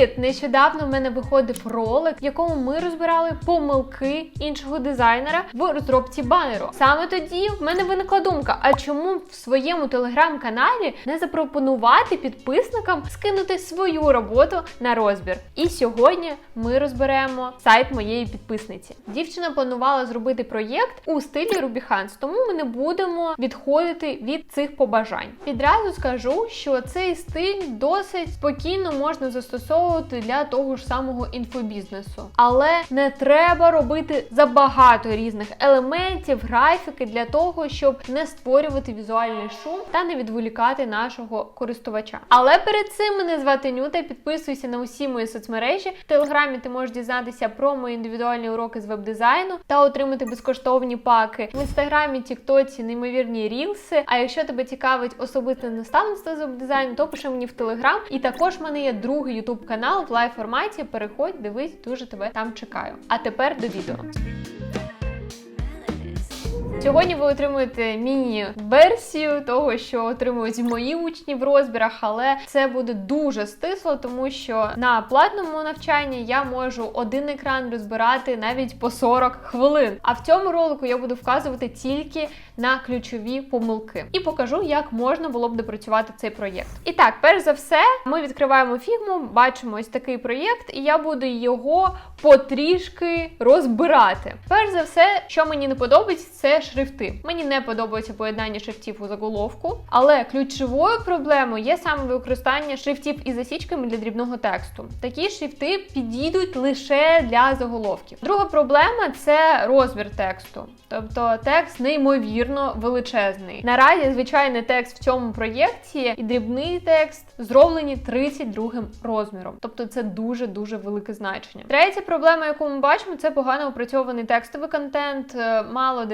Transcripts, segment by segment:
Привіт! Нещодавно в мене виходив ролик, в якому ми розбирали помилки іншого дизайнера в розробці банеру. Саме тоді в мене виникла думка: а чому в своєму телеграм-каналі не запропонувати підписникам скинути свою роботу на розбір? І сьогодні ми розберемо сайт моєї підписниці. Дівчина планувала зробити проєкт у стилі Rubihans, тому ми не будемо відходити від цих побажань. Відразу скажу, що цей стиль досить спокійно можна застосовувати для того ж самого інфобізнесу, але не треба робити забагато різних елементів, графіки для того, щоб не створювати візуальний шум та не відволікати нашого користувача. Але перед цим мене звати Нюта. Підписуйся на усі мої соцмережі. В телеграмі ти можеш дізнатися про мої індивідуальні уроки з веб-дизайну та отримати безкоштовні паки в інстаграмі, Тіктоці, неймовірні рілси. А якщо тебе цікавить особисте наставництво з веб-дизайну, то пиши мені в телеграм. І також в мене є другий ютуб канал в лайв форматі. Переходь, дивись, дуже тебе там чекаю. А тепер до відео. Сьогодні ви отримуєте міні-версію того, що отримують мої учні в розбірах, але це буде дуже стисло, тому що на платному навчанні я можу один екран розбирати навіть по 40 хвилин. А в цьому ролику я буду вказувати тільки на ключові помилки і покажу, як можна було б допрацювати цей проєкт. І так, перш за все, ми відкриваємо фігму, бачимо ось такий проєкт, і я буду його потрішки розбирати. Перш за все, що мені не подобається, це шрифти. Мені не подобається поєднання шрифтів у заголовку, але ключовою проблемою є саме використання шрифтів із засічками для дрібного тексту. Такі шрифти підійдуть лише для заголовків. Друга проблема це розмір тексту. Тобто текст неймовірно величезний. Наразі звичайний текст в цьому проєкті і дрібний текст зроблені 32 розміром. Тобто це дуже дуже велике значення. Третя проблема, яку ми бачимо, це погано опрацьований текстовий контент. Е, Мало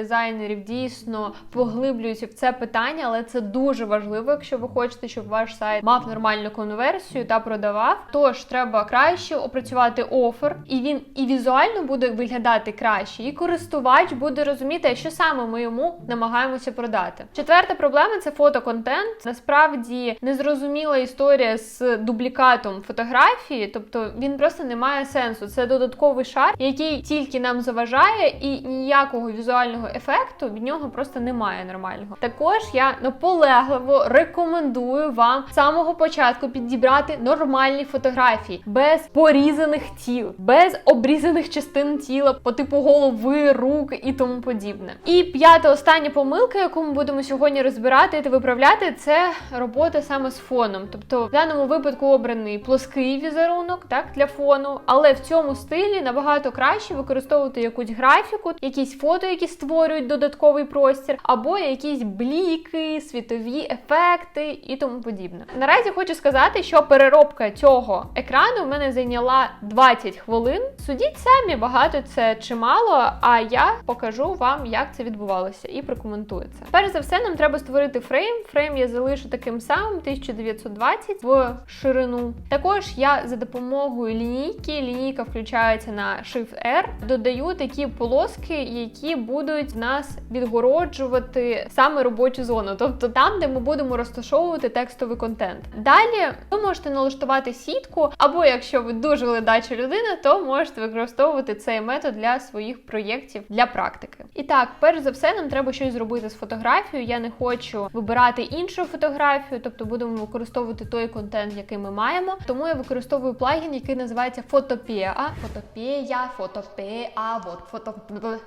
дизайнерів дійсно поглиблюються в це питання, але це дуже важливо, якщо ви хочете, щоб ваш сайт мав нормальну конверсію та продавав. Тож треба краще опрацювати офер, і він і візуально буде виглядати краще, і користувач буде розуміти, що саме ми йому намагаємося продати. Четверта проблема це фотоконтент. Насправді незрозуміла історія з дублікатом фотографії, тобто він просто не має сенсу. Це додатковий шар, який тільки нам заважає, і ніякого візуального ефекту від нього просто немає нормального. Також я наполегливо рекомендую вам з самого початку підібрати нормальні фотографії без порізаних тіл, без обрізаних частин тіла по типу голови, рук і тому подібне. І п'ята остання помилка, яку ми будемо сьогодні розбирати та виправляти, це робота саме з фоном. Тобто в даному випадку обраний плоский візерунок, так для фону, але в цьому стилі набагато краще використовувати якусь графіку, якісь фото, які створюють додатковий простір, або якісь бліки, світові ефекти і тому подібне. Наразі хочу сказати, що переробка цього екрану в мене зайняла 20 хвилин. Судіть самі, багато це чи мало, а я покажу вам, як це відбувалося, і прокоментую це. Перш за все, нам треба створити фрейм. Фрейм я залишу таким самим 1920 в ширину. Також я за допомогою лінійки, лінійка включається на Shift R, додаю такі полоски, які будуть в нас відгороджувати саме робочу зону, тобто там, де ми будемо розташовувати текстовий контент. Далі ви можете налаштувати сітку, або якщо ви дуже ледача людина, то можете використовувати цей метод для своїх проєктів для практики. І так, перш за все, нам треба щось зробити з фотографією. Я не хочу вибирати іншу фотографію, тобто будемо використовувати той контент, який ми маємо. Тому я використовую плагін, який називається Фотопія. Фотопія, фотопеа, вот фото.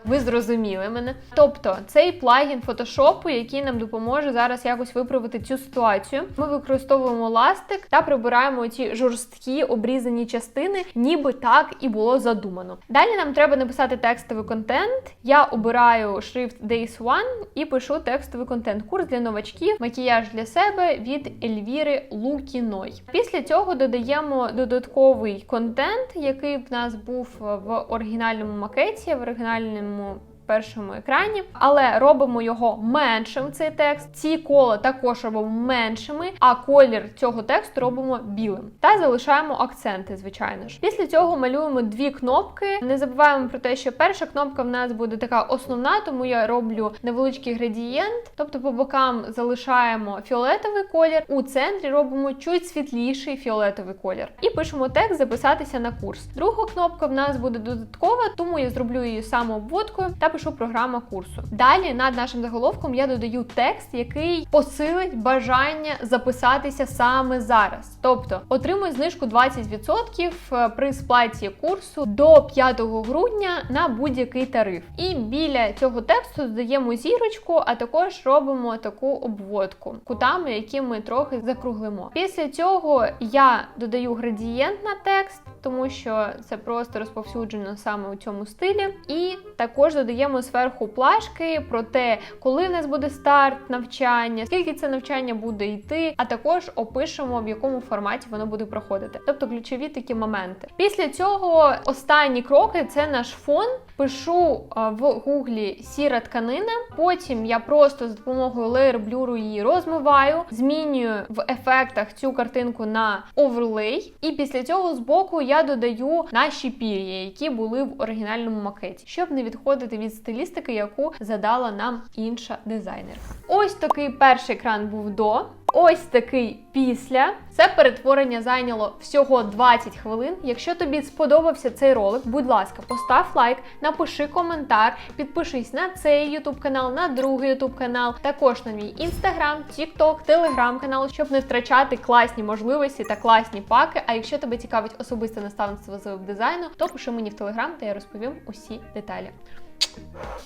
Ви зрозуміли мене. Тобто цей плагін фотошопу, який нам допоможе зараз якось виправити цю ситуацію. Ми використовуємо ластик та прибираємо ці жорсткі обрізані частини, ніби так і було задумано. Далі нам треба написати текстовий контент. Я обираю шрифт Days One і пишу текстовий контент. Курс для новачків, макіяж для себе від Ельвіри Лукіной. Після цього додаємо додатковий контент, який в нас був в оригінальному макеті, в оригінальному першому екрані, але робимо його меншим. Цей текст. Ці кола також робимо меншими, а колір цього тексту робимо білим. Та залишаємо акценти, звичайно ж. Після цього малюємо дві кнопки. Не забуваємо про те, що перша кнопка в нас буде така основна, тому я роблю невеличкий градієнт, тобто по бокам залишаємо фіолетовий колір, у центрі робимо чуть світліший фіолетовий колір. І пишемо текст записатися на курс. Друга кнопка в нас буде додаткова, тому я зроблю її самообводкою та пишу програма курсу. Далі над нашим заголовком я додаю текст, який посилить бажання записатися саме зараз. Тобто отримуй знижку 20% при сплаті курсу до 5 грудня на будь-який тариф. І біля цього тексту додаємо зірочку, а також робимо таку обводку кутами, які ми трохи закруглимо. Після цього я додаю градієнт на текст, тому що це просто розповсюджено саме у цьому стилі. І також додаємо зверху плашки про те, коли в нас буде старт навчання, скільки це навчання буде йти, а також опишемо в якому форматі воно буде проходити. Тобто ключові такі моменти. Після цього останні кроки це наш фон. Пишу в гуглі сіра тканина. Потім я просто за допомогою леєр блюру її розмиваю, змінюю в ефектах цю картинку на оверлей. І після цього збоку я додаю наші пір'я, які були в оригінальному макеті, щоб не відходити від стилістики, яку задала нам інша дизайнер. Ось такий перший екран був до. Ось такий після. Це перетворення зайняло всього 20 хвилин. Якщо тобі сподобався цей ролик, будь ласка, постав лайк, напиши коментар, підпишись на цей YouTube канал, на другий YouTube канал, також на мій інстаграм, тікток, телеграм канал, щоб не втрачати класні можливості та класні паки. А якщо тебе цікавить особисте наставництво з веб-дизайну, то пиши мені в телеграм, та я розповім усі деталі.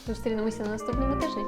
Зустрінемося на наступному тижні.